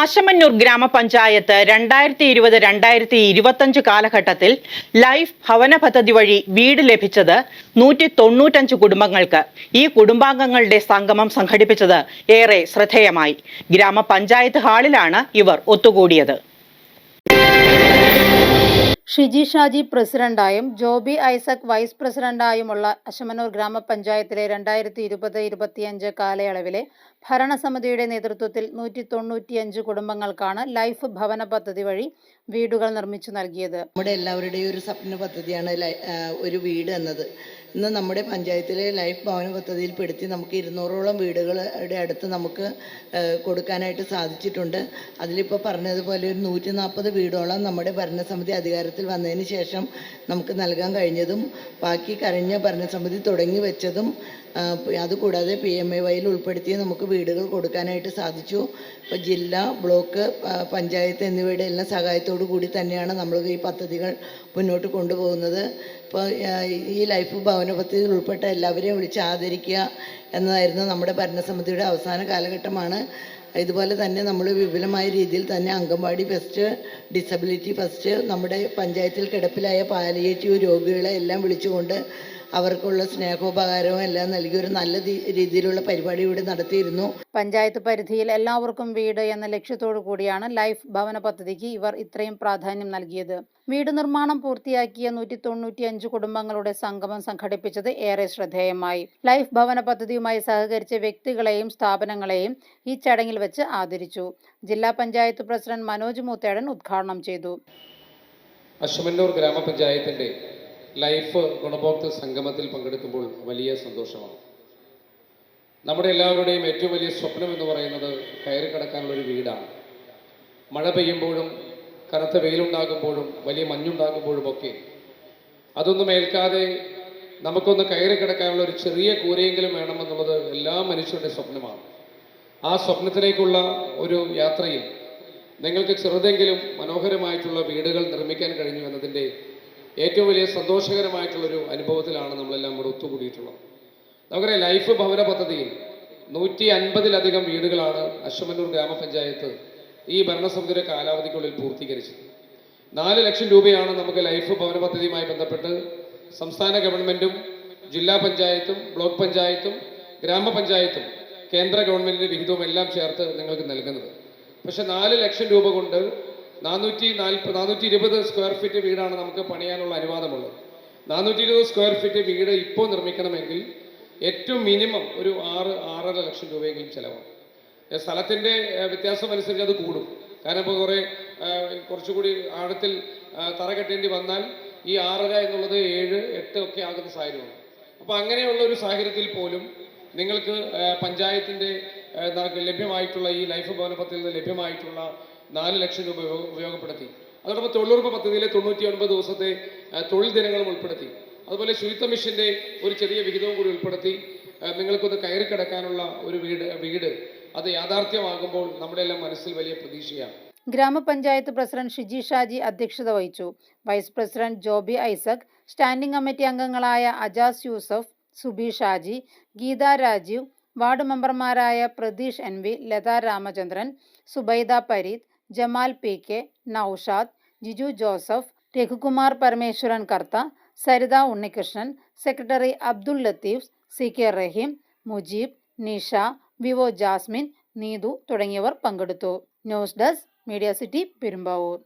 അശമന്നൂർ ഗ്രാമപഞ്ചായത്ത് രണ്ടായിരത്തി ഇരുപത് രണ്ടായിരത്തി ഇരുപത്തഞ്ച് കാലഘട്ടത്തിൽ ലൈഫ് ഭവന പദ്ധതി വഴി വീട് ലഭിച്ചത് നൂറ്റി തൊണ്ണൂറ്റഞ്ച് കുടുംബങ്ങൾക്ക്. ഈ കുടുംബാംഗങ്ങളുടെ സംഗമം സംഘടിപ്പിച്ചത് ഏറെ ശ്രദ്ധേയമായി. ഗ്രാമപഞ്ചായത്ത് ഹാളിലാണ് ഇവർ ഒത്തുകൂടിയത്. ഷിജി ഷാജി പ്രസിഡന്റായും ജോബി ഐസക് വൈസ് പ്രസിഡന്റായുമുള്ള അശമനൂർ ഗ്രാമപഞ്ചായത്തിലെ രണ്ടായിരത്തി ഇരുപത് ഇരുപത്തിയഞ്ച് കാലയളവിലെ ഭരണസമിതിയുടെ നേതൃത്വത്തിൽ നൂറ്റി തൊണ്ണൂറ്റിയഞ്ച് കുടുംബങ്ങൾക്കാണ് ലൈഫ് ഭവന പദ്ധതി വഴി വീടുകൾ നിർമ്മിച്ചു നൽകിയത്. നമ്മുടെ എല്ലാവരുടെയും ഒരു സ്വപ്ന പദ്ധതിയാണ് ഒരു വീട് എന്നത്. ഇന്ന് നമ്മുടെ പഞ്ചായത്തിലെ ലൈഫ് ഭവന പദ്ധതിയിൽപ്പെടുത്തി നമുക്ക് ഇരുന്നൂറോളം വീടുകളുടെ അടുത്ത് നമുക്ക് കൊടുക്കാനായിട്ട് സാധിച്ചിട്ടുണ്ട്. അതിലിപ്പോൾ പറഞ്ഞതുപോലെ ഒരു നൂറ്റി നാൽപ്പത് വീടോളം നമ്മുടെ ഭരണസമിതി അധികാരത്തിൽ വന്നതിന് ശേഷം നമുക്ക് നൽകാൻ കഴിഞ്ഞതും ബാക്കി കഴിഞ്ഞ ഭരണസമിതി തുടങ്ങി വെച്ചതും അതുകൂടാതെ പി എം എ വൈയിൽ ഉൾപ്പെടുത്തി നമുക്ക് വീടുകൾ കൊടുക്കാനായിട്ട് സാധിച്ചു. ഇപ്പോൾ ജില്ല ബ്ലോക്ക് പഞ്ചായത്ത് എന്നിവയുടെ എല്ലാം സഹായത്തോടു കൂടി തന്നെയാണ് നമ്മൾ ഈ പദ്ധതികൾ മുന്നോട്ട് കൊണ്ടുപോകുന്നത്. ഇപ്പോൾ ഈ ലൈഫ് ഭവന ഉൾപ്പെട്ട എല്ലാവരെയും വിളിച്ച് ആദരിക്കുക എന്നതായിരുന്നു നമ്മുടെ ഭരണസമിതിയുടെ അവസാന കാലഘട്ടമാണ്. ഇതുപോലെ തന്നെ നമ്മൾ വിപുലമായ രീതിയിൽ തന്നെ അംഗൻവാടി ഫസ്റ്റ് ഡിസബിലിറ്റി ഫസ്റ്റ് നമ്മുടെ പഞ്ചായത്തിൽ കിടപ്പിലായ പാലിയേറ്റീവ് രോഗികളെ എല്ലാം വിളിച്ചുകൊണ്ട് അവർക്കുള്ള സ്നേഹോപകാരവും എല്ലാം നൽകി ഒരു നല്ല രീതിയിലുള്ള പരിപാടി ഇവിടെ നടത്തിയിരുന്നു. പഞ്ചായത്ത് പരിധിയിൽ എല്ലാവർക്കും വീട് എന്ന ലക്ഷ്യത്തോടു കൂടിയാണ് ലൈഫ് ഭവന പദ്ധതിക്ക് ഇവർ ഇത്രയും പ്രാധാന്യം നൽകിയത്. വീട് നിർമ്മാണം പൂർത്തിയാക്കിയ നൂറ്റി തൊണ്ണൂറ്റി അഞ്ച് കുടുംബങ്ങളുടെ സംഗമം സംഘടിപ്പിച്ചത് ഏറെ ശ്രദ്ധേയമായി. ലൈഫ് ഭവന പദ്ധതിയുമായി സഹകരിച്ച വ്യക്തികളെയും സ്ഥാപനങ്ങളെയും ഈ ചടങ്ങിൽ വെച്ച് ആദരിച്ചു. ജില്ലാ പഞ്ചായത്ത് പ്രസിഡന്റ് മനോജ് മൂത്തേടൻ ഉദ്ഘാടനം ചെയ്തു. അശ്വമന്നൂർ ഗ്രാമപഞ്ചായത്തിന്റെ ലൈഫ് ഗുണഭോക്തൃ സംഗമത്തിൽ പങ്കെടുക്കുമ്പോൾ വലിയ സന്തോഷമാണ്. നമ്മുടെ എല്ലാവരുടെയും ഏറ്റവും വലിയ സ്വപ്നം എന്ന് പറയുന്നത് കയറി കിടക്കാനുള്ള ഒരു വീടാണ്. മഴ പെയ്യുമ്പോഴും കനത്ത വെയിലുണ്ടാകുമ്പോഴും വലിയ മഞ്ഞുണ്ടാകുമ്പോഴും ഒക്കെ അതൊന്നും ഏൽക്കാതെ നമുക്കൊന്ന് കയറി കിടക്കാനുള്ള ഒരു ചെറിയ കൂരയെങ്കിലും വേണമെന്നുള്ളത് എല്ലാ മനുഷ്യരുടെ സ്വപ്നമാണ്. ആ സ്വപ്നത്തിലേക്കുള്ള ഒരു യാത്രയിൽ നിങ്ങൾക്ക് ചെറുതെങ്കിലും മനോഹരമായിട്ടുള്ള വീടുകൾ നിർമ്മിക്കാൻ കഴിഞ്ഞു എന്നതിന്റെ ഏറ്റവും വലിയ സന്തോഷകരമായിട്ടുള്ളൊരു അനുഭവത്തിലാണ് നമ്മളെല്ലാം കൂടെ ഒത്തുകൂടിയിട്ടുള്ളത്. നമുക്കറിയാം ലൈഫ് ഭവന പദ്ധതിയിൽ നൂറ്റി അൻപതിലധികം വീടുകളാണ് അശ്വമന്നൂർ ഗ്രാമപഞ്ചായത്ത് ഈ ഭരണസമിതിയുടെ കാലാവധിക്കുള്ളിൽ പൂർത്തീകരിച്ചത്. നാല് ലക്ഷം രൂപയാണ് നമുക്ക് ലൈഫ് ഭവന പദ്ധതിയുമായി ബന്ധപ്പെട്ട് സംസ്ഥാന ഗവൺമെന്റും ജില്ലാ പഞ്ചായത്തും ബ്ലോക്ക് പഞ്ചായത്തും ഗ്രാമപഞ്ചായത്തും കേന്ദ്ര ഗവൺമെന്റിന്റെ വിഹിതവും എല്ലാം ചേർത്ത് നിങ്ങൾക്ക് നൽകുന്നത്. പക്ഷേ നാല് ലക്ഷം രൂപ കൊണ്ട് നാനൂറ്റി നാൽപ്പത് നാനൂറ്റി ഇരുപത് സ്ക്വയർ ഫീറ്റ് വീടാണ് നമുക്ക് പണിയാനുള്ള അനുവാദമുള്ളത്. നാനൂറ്റി ഇരുപത് സ്ക്വയർ ഫീറ്റ് വീട് ഇപ്പോൾ നിർമ്മിക്കണമെങ്കിൽ ഏറ്റവും മിനിമം ഒരു ആറ് ആറര ലക്ഷം രൂപയെങ്കിലും ചിലവാണ്. സ്ഥലത്തിന്റെ വ്യത്യാസം അനുസരിച്ച് അത് കൂടും. കാരണം ഇപ്പോൾ കുറേ കുറച്ചുകൂടി ആഴത്തിൽ തറ കെട്ടേണ്ടി വന്നാൽ ഈ ആറര എന്നുള്ളത് ഏഴ് എട്ട് ഒക്കെ ആകുന്ന സാഹചര്യമാണ്. അപ്പോൾ അങ്ങനെയുള്ള ഒരു സാഹചര്യത്തിൽ പോലും നിങ്ങൾക്ക് പഞ്ചായത്തിന്റെ ലഭ്യമായിട്ടുള്ള ഈ ലൈഫ് ഭവന പദ്ധതിയിൽ നിന്ന് ലഭ്യമായിട്ടുള്ള നാല് ലക്ഷം രൂപ ഉപയോഗ- ഉപയോഗപ്പെടുത്തി. അതോടൊപ്പം തൊഴിലുറപ്പ് പദ്ധതിയിലെ തൊണ്ണൂറ്റി ഒൻപത് ദിവസത്തെ തൊഴിൽ ദിനങ്ങളും ഉൾപ്പെടുത്തി. അതുപോലെ ശുചിത്വ മിഷന്റെ ഒരു ചെറിയ വിഹിതവും കൂടി ഉൾപ്പെടുത്തി നിങ്ങൾക്കൊന്ന് കയറി കിടക്കാനുള്ള ഒരു വീട് വീട് അത് യാഥാർത്ഥ്യമാകുമ്പോൾ നമ്മുടെ എല്ലാം മനസ്സിൽ വലിയ പ്രതീക്ഷയാണ്. ഗ്രാമപഞ്ചായത്ത് പ്രസിഡന്റ് ഷിജി ഷാജി അധ്യക്ഷത വഹിച്ചു. Vice president Joby Isaac standing committee അംഗങ്ങളായ അജാസ് യൂസഫ് സുബി ഷാജി ഗീത രാജീവ് വാർഡ് മെമ്പർമാരായ Prateesh N V Latha Ramachandran Zubaida Pareeth Jamal P K Noushad Jiju Joseph Raghukumar Parameswaran Kartha Saritha Unnikrishnan secretary Abdul Latheef C K Raheem Mujeeb Nisha Vivo Jasmine Neethu തുടങ്ങിയവർ പങ്കെടുത്തു. News desk media city Perumbavoor.